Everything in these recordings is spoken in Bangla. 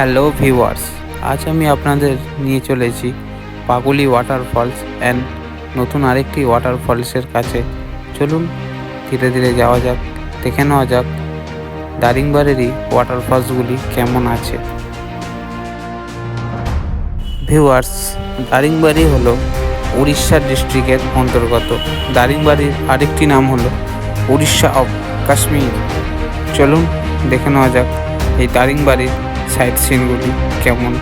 হ্যালো ভিউয়ার্স আজ আমি আপনাদের নিয়ে চলেছি পাগুলি ওয়াটারফলস অ্যান্ড নতুন আরেকটি ওয়াটারফলসের কাছে। চলুন, ধীরে ধীরে যাওয়া যাক, দেখে নেওয়া যাক দারিংবাড়েরই ওয়াটারফলসগুলি কেমন আছে। ভিউয়ার্স দারিংবাড়ি হলো উড়িষ্যা ডিস্ট্রিক্টের অন্তর্গত। দারিংবাড়ির আরেকটি নাম হলো উড়িষ্যা অফ কাশ্মীর চলুন, দেখে নেওয়া যাক এই দারিংবাড়ির সাইট সিনগুলি কেমন?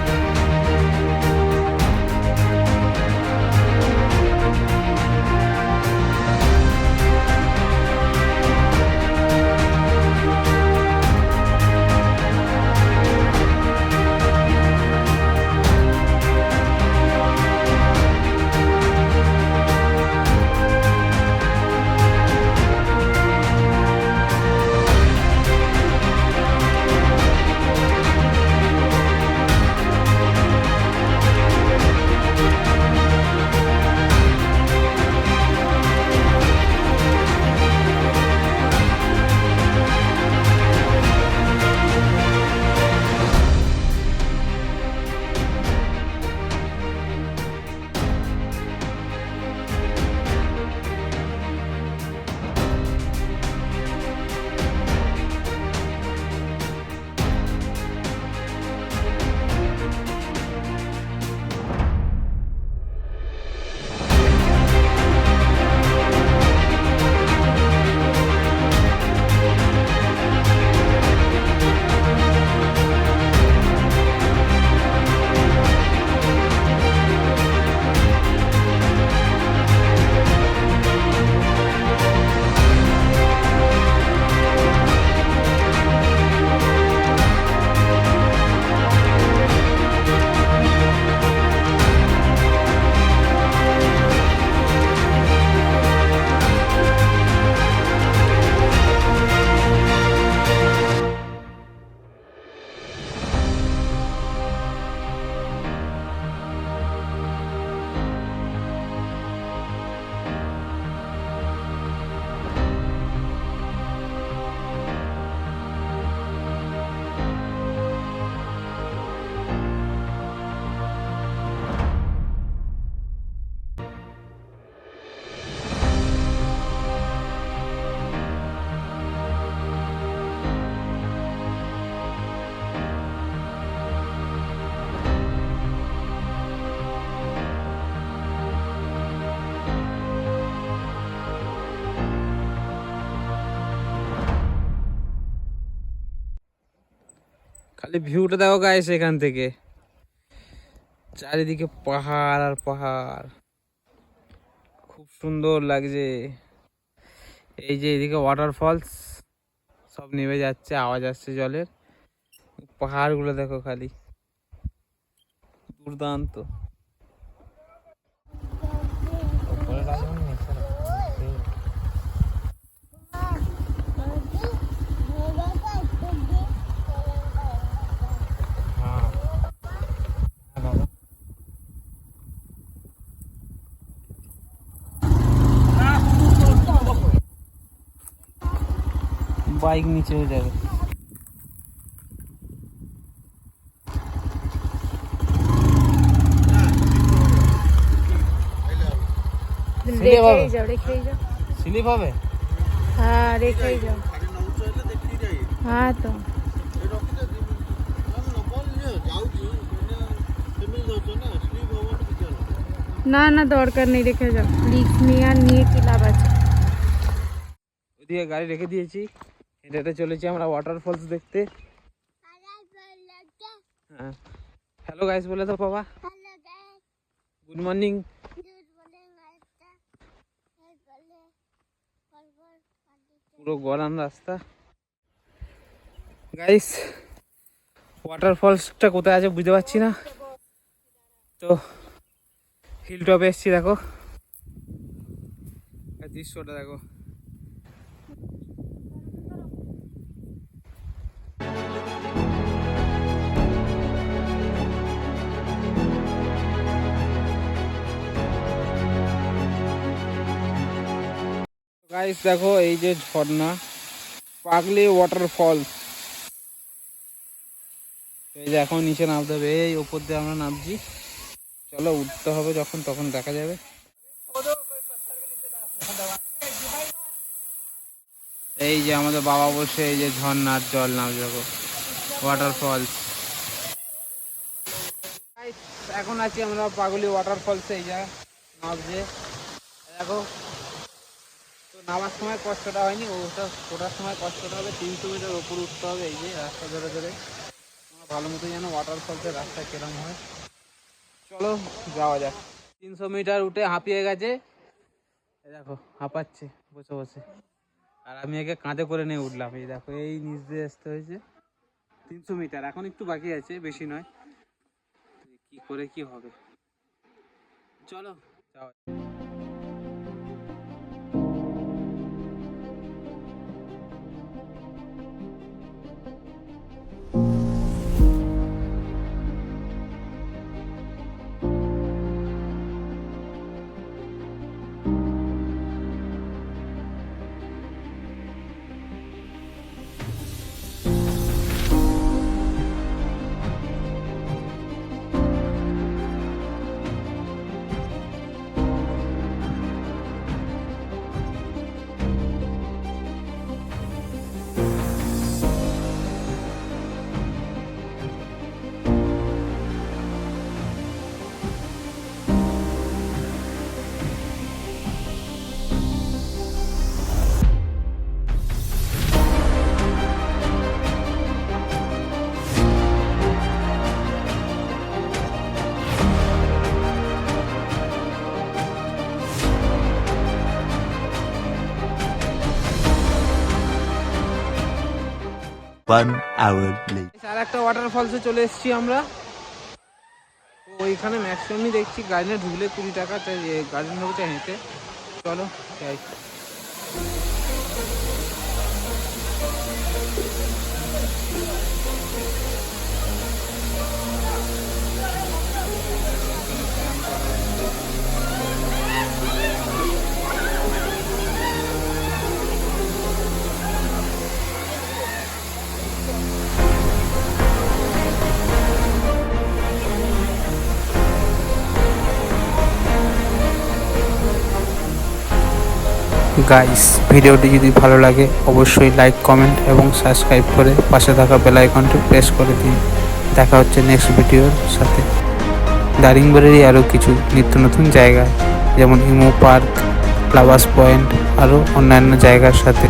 খালি ভিউটা দেখো গাইস এখান থেকে। চারিদিকে পাহাড় আর পাহাড়। খুব সুন্দর লাগছে। এই যে এদিকে ওয়াটারফলস সব নেমে যাচ্ছে, আওয়াজ আসছে জলের। পাহাড়গুলো দেখো খালি। দুর্দান্ত। বাইক নিচে হয়ে যাবে। স্লিপ হবে? রেখেই যাও রেখেই যাও। স্লিপ হবে? হ্যাঁ রেখেই যাও। হ্যাঁ তো। না না দরকার নেই রেখে যাও। রিক্স নিয়ে আর নিয়ে কি লাভ আছে? ওইদিকে গাড়ি রেখে দিয়েছি। হেঁটে চলেছি আমরা ওয়াটারফলস দেখতে। হ্যাঁ। হ্যালো গাইস বলে তো বাবা। গুড মর্নিং পুরো গরম রাস্তা। গাইস ওয়াটারফলসটা কোথায় আছে বুঝতে পারছি না। তো হিল টপে এসছি, দেখো। দৃশ্যটা, দেখো। গাইস দেখো এই যে ঝর্ণা, পাগলি ওয়াটারফলস এই যে এখন নিচে নামতে হবে। এই ওপর দিয়ে আমরা নামছি। চলো উঠতে হবে যখন, তখন দেখা যাবে। এই যে আমাদের বাবা বসে এই যে ঝর্ণার জল নাম যাব ওয়াটারফলস এখন আছি আমরা পাগলি ওয়াটারফলসে এই যা নামছে। দেখো। নামার সময় কষ্টটা হয়নি, ওটা ওঠার সময় কষ্টটা হবে তিনশো মিটার ওপর উঠতে হবে, এই যে রাস্তা ধরে ধরে। ভালো মতো জানো ওয়াটারফলসের রাস্তা কিরম হয়। চলো যাওয়া যাক। তিনশো মিটার উঠে হাঁপিয়ে গেছে। দেখো, হাঁপাচ্ছে, বসে বসে। আর আমি একে কাঁধে করে নিয়ে উঠলাম। এই দেখো, এই নিচ দিয়ে আসতে হয়েছে। তিনশো মিটার, এখন একটু বাকি আছে, বেশি নয়। কি করে কি হবে? চলো, যাওয়া One hour later. আর একটা ওয়াটারফলসে চলে এসেছি আমরা। তো ওইখানে ম্যাক্সিমামই দেখছি গার্ডেনে ঢুকলে কুড়ি টাকা, তাই গাড়ি ঢুকছে হেঁটে। চলো, যাই। গাইস ভিডিওটি যদি ভালো লাগে, অবশ্যই লাইক কমেন্ট এবং সাবস্ক্রাইব করে পাশে থাকা বেল আইকনটি প্রেস করে দিন। দেখা হচ্ছে নেক্সট ভিডিওর সাথে। দারিংবাড়িরই আরও কিছু নিত্য নতুন জায়গা, যেমন ইমো পার্ক ফ্লাওয়ার্স পয়েন্ট, আরও অন্যান্য জায়গার সাথে।